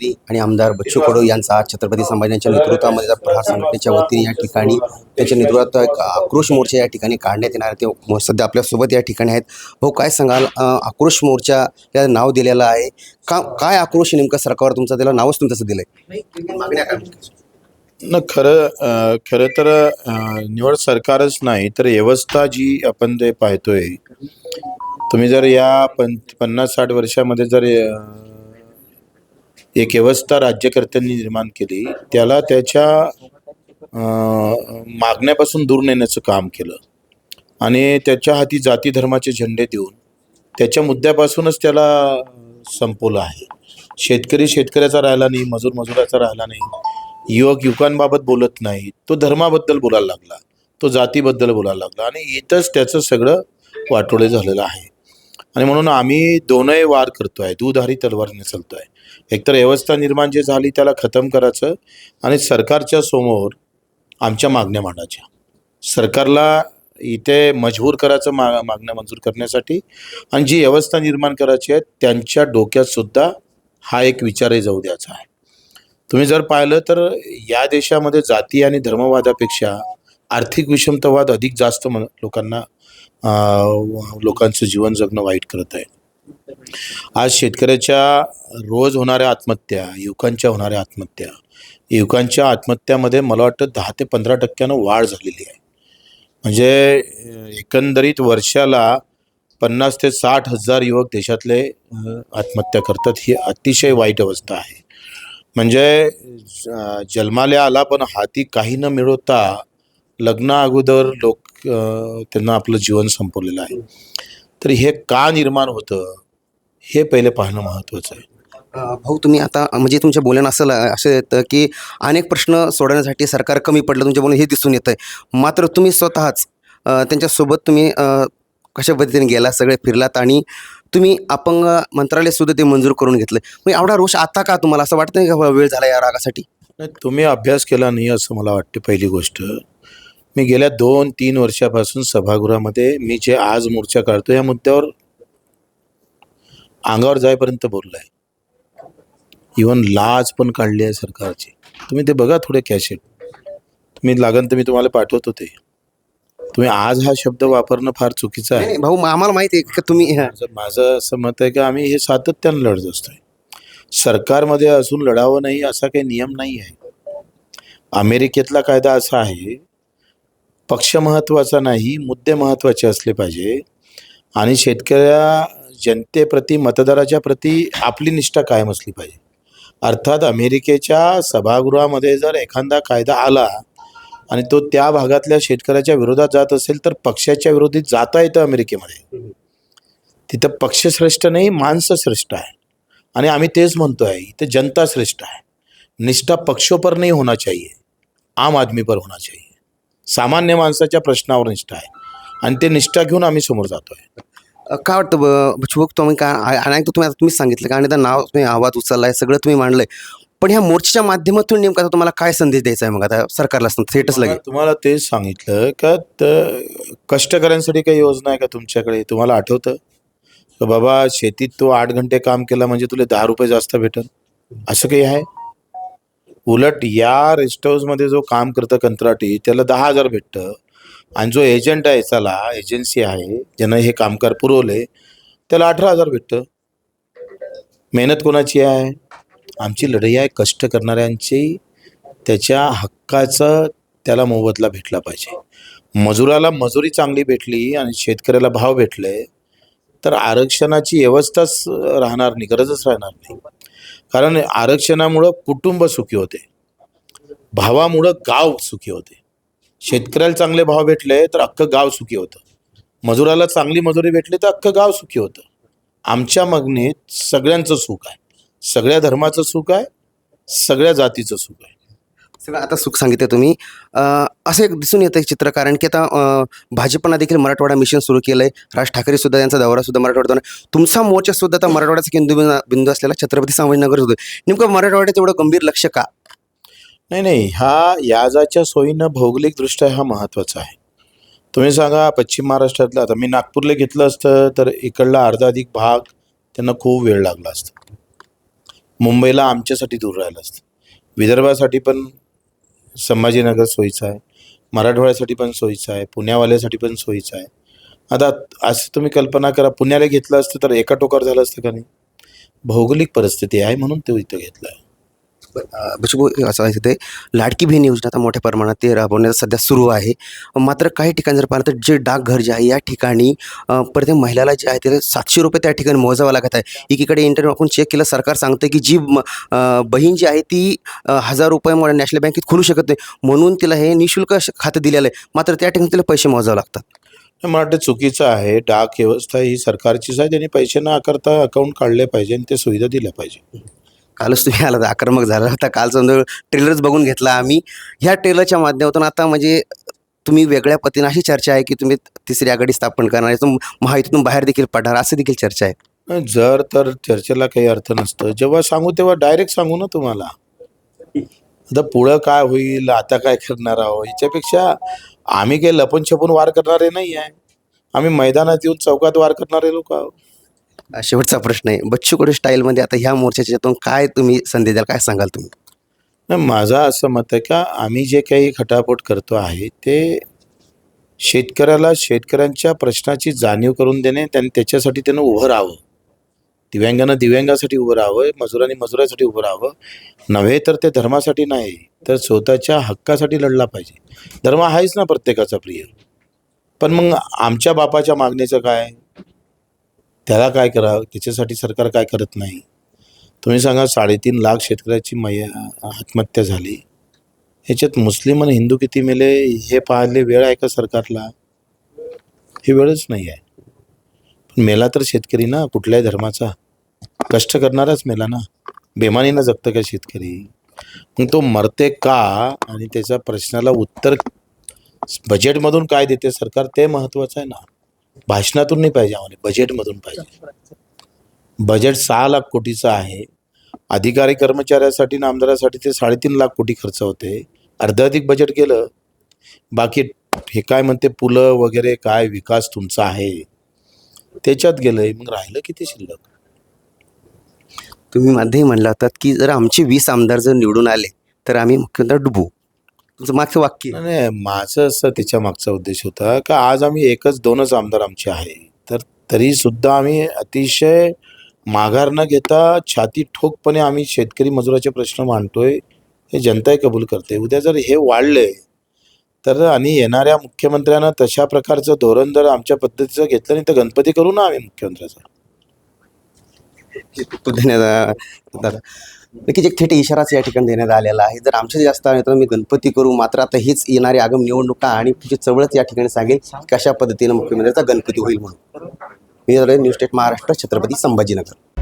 मंत्री आणि आमदार बच्चू कडू यांचा आज छत्रपती संभाजीच्या नेतृत्वामध्ये प्रहार संघटनेच्या वतीने या ठिकाणी त्यांच्या नेतृत्वात एक आक्रोश मोर्चा या ठिकाणी काढण्यात येणार आहे. ते सध्या आपल्यासोबत या ठिकाणी आहेत. भाऊ काय सांगाल? आक्रोश मोर्चा या नाव दिलेलं आहे. का काय आक्रोश नेमकं सरकारवर तुमचं? त्याला नावच तुमचं तसं दिलंय. न खरं खरं तर निवड सरकारच नाही तर व्यवस्था जी आपण ते पाहतोय तुम्ही जर या पं पन्नास साठ वर्षामध्ये जर एक व्यवस्था राज्यकर्त्यांनी निर्माण केली त्याला त्याच्या मागण्यापासून दूर नेण्याचं काम केलं. आणि त्याच्या हाती जाती धर्माचे झेंडे देऊन त्याच्या मुद्द्यापासूनच त्याला संपवलं आहे. शेतकरी शेतकऱ्याचा राहिला नाही मजूर मजुराचा राहिला नाही युवक युवकांबाबत बोलत नाही तो धर्माबद्दल बोलायला लागला तो जातीबद्दल बोलायला लागला आणि इथंच त्याचं सगळं वाटोळे झालेलं आहे. आणि म्हणून आम्ही दोनही वार करतो आहे दुधारी तलवारीने आहे एकतर व्यवस्था निर्माण जे झाली त्याला खतम करायचं आणि सरकारच्या समोर आमच्या मागण्या मांडायच्या. सरकारला इथे मजबूर करायचं मा मागण्या मंजूर करण्यासाठी आणि जी व्यवस्था निर्माण करायची आहे त्यांच्या डोक्यातसुद्धा हा एक विचारही जाऊ द्यायचा आहे. तुम्ही जर पाहिलं तर या देशामध्ये जाती आणि धर्मवादापेक्षा आर्थिक विषमतावाद अधिक जास्त मन लोकांना लोकांचं जीवन जगणं वाईट करत आहे. आज शेतकऱ्याच्या रोज होणाऱ्या आत्महत्या युवकांच्या होणाऱ्या आत्महत्या युवकांच्या आत्महत्यामध्ये मला वाटतं दहा ते पंधरा टक्क्यानं वाढ झालेली आहे. म्हणजे एकंदरीत वर्षाला पन्नास ते साठ हजार युवक देशातले आत्महत्या करतात ही अतिशय वाईट अवस्था आहे. म्हणजे जन्माल्या जन्माला आला पण हाती काही न मिळवता लग्ना अगोदर लोक त्यांना आपलं जीवन संपवलेलं आहे. तर हे का निर्माण होतं? हे पहिले पाहणं महत्त्वाचं आहे. अ, भाऊ तुम्ही आता म्हणजे तुमच्या बोलणं असं असं येतं की अनेक प्रश्न सोडवण्यासाठी सरकार कमी पडलं तुमच्या बोलणं हे दिसून येतं आहे मात्र तुम्ही स्वतःच अ, त्यांच्यासोबत तुम्ही अ, कशा पद्धतीने गेला सगळे फिरलात आणि तुम्ही अपंग मंत्रालय सुद्धा ते मंजूर करून घेतलं मग एवढा रोष आता का तुम्हाला? असं वाटतं का वेळ झाला या रागासाठी? नाही तुम्ही अभ्यास केला नाही असं मला वाटते पहिली गोष्ट. मी गेल्या दोन तीन वर्षापासून सभागृहामध्ये मी जे आज मोर्चा काढतो या मुद्द्यावर अंगावर जाईपर्यंत बोललाय. इवन लाज पण काढली आहे सरकारची. तुम्ही ते बघा थोडे कॅशेट तुम्ही लागन तर मी तुम्हाला पाठवतो ते. तुम्ही आज हा शब्द वापरणं फार चुकीचं आहे. भाऊ आम्हाला माहिती आहे की तुम्ही माझं माझं असं मत आहे की आम्ही हे सातत्यानं लढत असतोय. सरकारमध्ये असून लढावं नाही असा काही नियम नाही आहे. अमेरिकेतला कायदा असा आहे पक्ष महत्त्वाचा नाही मुद्दे महत्त्वाचे असले पाहिजे. आणि शेतकऱ्या जनतेप्रती मतदाराच्या प्रती आपली निष्ठा कायम असली पाहिजे. अर्थात अमेरिकेच्या सभागृहामध्ये जर एखादा कायदा आला आणि तो त्या भागातल्या शेतकऱ्याच्या विरोधात जात असेल तर पक्षाच्या विरोधी जाता येतं अमेरिकेमध्ये. तिथं पक्ष श्रेष्ठ नाही माणसं श्रेष्ठ आहे. आणि आम्ही तेच म्हणतो आहे इथं जनता श्रेष्ठ आहे. निष्ठा पक्षों पर नहीं होना चाहिए आम आदमी पर होना चाहिए. सामान्य माणसाच्या प्रश्नावर निष्ठा आहे. आणि ते निष्ठा घेऊन आम्ही समोर जातो आहे काय वाटतं ब- बचूभाऊ तुम्ही काय आणि एक तुम्ही आता तुम्हीच सांगितलं का आणि त्या नाव तुम्ही आवाज उचललाय सगळं तुम्ही मांडलंय. पण ह्या मोर्चाच्या माध्यमातून नेमका आता तुम्हाला काय संदेश द्यायचा आहे मग आता सरकारला थेटच लगे तुम्हाला- तेच सांगितलं का त- कष्टकऱ्यांसाठी काही योजना आहे का तुमच्याकडे? तुम्हाला आठवतं? का बाबा शेतीत तो आठ घंटे काम केला म्हणजे तुला दहा रुपये जास्त भेटल असं काही आहे? उलट या रेस्ट हाऊसमध्ये जो काम करतं कंत्राटी त्याला दहा हजार भेटतं. आणि जो एजंट आहे चला एजन्सी आहे ज्यानं हे कामगार पुरवले त्याला अठरा हजार भेटतं. मेहनत कोणाची आहे? आमची लढाई आहे कष्ट करणाऱ्यांची. त्याच्या हक्काचं त्याला मोबदला भेटला पाहिजे. मजुराला मजुरी चांगली भेटली आणि शेतकऱ्याला भाव भेटले तर आरक्षणाची व्यवस्थाच राहणार नाही गरजच राहणार नाही. कारण आरक्षणामुळं कुटुंब सुखी होते. भावामुळं गाव सुखी होते. शेतकऱ्याला चांगले भाव भेटले तर अख्खं गाव सुखी होतं. मजुराला चांगली मजुरी भेटली तर अख्खं गाव सुखी होतं. आमच्या मागणीत सगळ्यांचं सुख आहे. सगळ्या धर्माचं सुख आहे. सगळ्या जातीचं सुख आहे. सगळं आता सुख सांगितलं तुम्ही. असं एक दिसून येतं चित्र कारण की आता अ, भाजपनं देखील मराठवाडा मिशन सुरू केलं आहे राज ठाकरे सुद्धा यांचा दौरा सुद्धा मराठवाड्यात होणार. आहे. तुमचा मोर्चा सुद्धा आता मराठवाड्याचा केंद्र बिंदू- बिंदू असलेला छत्रपती संभाजीनगर होतो नेमकं मराठवाड्यात एवढं गंभीर लक्ष का? नाही नाही हा याजाच्या सोयीनं भौगोलिकदृष्ट्या हा महत्त्वाचा आहे. तुम्ही सांगा पश्चिम महाराष्ट्रातला आता मी नागपूरला घेतलं असतं तर इकडला अर्धा अधिक भाग त्यांना खूप वेळ लागला असता. मुंबईला आमच्यासाठी दूर राहिलं असतं. विदर्भासाठी पण संभाजीनगर सोयीचं आहे. मराठवाड्यासाठी पण सोयीचं आहे. पुण्यावाल्यासाठी पण सोयीचं आहे. आता असं तुम्ही कल्पना करा पुण्याला घेतलं असतं तर एका टोकार झालं असतं का नाही? भौगोलिक परिस्थिती आहे म्हणून ते इथं घेतलं आहे. बचू असं आहे ते लाडकी बहीण योजना आता मोठ्या प्रमाणात ते राबवण्यात सध्या सुरू आहे. मात्र काही ठिकाणी जर पाहिलं तर जे डाकघर जे आहे या ठिकाणी प्रत्येक महिलाला जे आहे ते सातशे रुपये त्या ठिकाणी मोजावं लागत आहे. एकीकडे इंटरनेट आपण चेक केलं सरकार सांगतं की जी म- बहीण जी आहे ती हजार रुपयामुळे नॅशनल बँकेत खोलू शकत नाही. म्हणून तिला हे निशुल्क खातं दिलेलं आहे. मात्र त्या ठिकाणी तिला पैसे मोजावे लागतात. मला वाटतं चुकीचं आहे. डाक व्यवस्था ही सरकारचीच आहे. त्यांनी पैसे न आकारता अकाउंट काढले पाहिजे आणि ते सुविधा दिल्या पाहिजे. कालच तुम्ही आला आक्रमक झाला होता. कालचा ट्रेलरच बघून घेतला आम्ही. ह्या ट्रेलरच्या माध्यमातून आता म्हणजे तुम्ही वेगळ्या पद्धतीने अशी चर्चा आहे की तुम्ही तिसरी आघाडी स्थापन करणार आहे महायुतीतून बाहेर देखील पडणार असं देखील चर्चा आहे. जर तर चर्चेला काही अर्थ नसतं. जेव्हा सांगू तेव्हा डायरेक्ट सांगू ना तुम्हाला. आता पुढं काय होईल आता काय करणार आहोत? याच्यापेक्षा आम्ही काही लपून छपून वार करणारे नाही आहे आम्ही मैदानात येऊन चौकात वार करणारे लोक आहोत. शेवटचा प्रश्न आहे. बच्चू कडू स्टाईलमध्ये आता ह्या मोर्चाच्या काय तुम्ही संधी द्याल काय सांगाल तुम्ही? नाही, माझं असं मत आहे का आम्ही जे काही खटापट करतो आहे ते शेतकऱ्याला शेतकऱ्यांच्या प्रश्नाची जाणीव करून देणे त्यांनी त्याच्यासाठी त्यानं उभं राहावं. दिव्यांगानं दिव्यांगासाठी उभं राहावं मजुरांनी मजुरासाठी उभं राहावं. नव्हे तर ते धर्मासाठी नाही तर स्वतःच्या हक्कासाठी लढला पाहिजे. धर्म आहेच ना प्रत्येकाचा प्रिय. पण मग आमच्या बापाच्या मागणीचं काय? त्याला काय करावं त्याच्यासाठी सरकार काय करत नाही. तुम्ही सांगा साडेतीन लाख शेतकऱ्याची मय आत्महत्या झाली. ह्याच्यात मुस्लिम आणि हिंदू किती मेले हे पाहायला वेळ आहे का सरकारला? ही वेळच नाही आहे. पण मेला तर शेतकरी ना कुठल्याही धर्माचा. कष्ट करणाराच मेला ना. बेमानीनं जगतं का शेतकरी? मग तो मरते का? आणि त्याच्या प्रश्नाला उत्तर बजेटमधून काय देते सरकार ते महत्त्वाचं आहे ना. भाषणातून नाही पाहिजे आम्हाला बजेटमधून पाहिजे. बजेट सहा लाख कोटीचं आहे. अधिकारी कर्मचाऱ्यासाठी आणि आमदारासाठी ते साडेतीन लाख कोटी खर्च होते. अर्धाधिक बजेट केलं. बाकी हे काय म्हणते पुलं वगैरे काय विकास तुमचा आहे? त्याच्यात गेलंय. मग राहिलं किती शिल्लक? तुम्ही मध्ये म्हणला होतात की जर आमचे वीस आमदार जर निवडून आले तर आम्ही मुख्यमंत्री डुबू. तुमचं मागचं वाक्य? नाही, नाही माझं असं त्याच्या मागचा उद्देश होता का आज आम्ही एकच दोनच आमदार आमचे आहे. तर तरी सुद्धा आम्ही अतिशय माघार न घेता छाती ठोकपणे आम्ही शेतकरी मजुराचे प्रश्न मांडतोय हे जनताही कबूल करते. उद्या जर हे वाढले तर आणि येणाऱ्या मुख्यमंत्र्यांना तशा प्रकारचं धोरण जर आमच्या पद्धतीचं घेतलं नाही तर गणपती करू ना आम्ही मुख्यमंत्र्याचा. खूप धन्यवाद. दादा नक्कीच एक थेट इशाराच या ठिकाणी देण्यात आलेला आहे. जर आमच्या जास्त आले तर मी गणपती करू मात्र आता हीच येणारी आगम निवडणुका आणि तुझी चवळच या ठिकाणी सांगेल कशा पद्धतीनं मुख्यमंत्र्यांचा गणपती होईल म्हणून. मी न्यूज स्टेट महाराष्ट्र छत्रपती संभाजीनगर.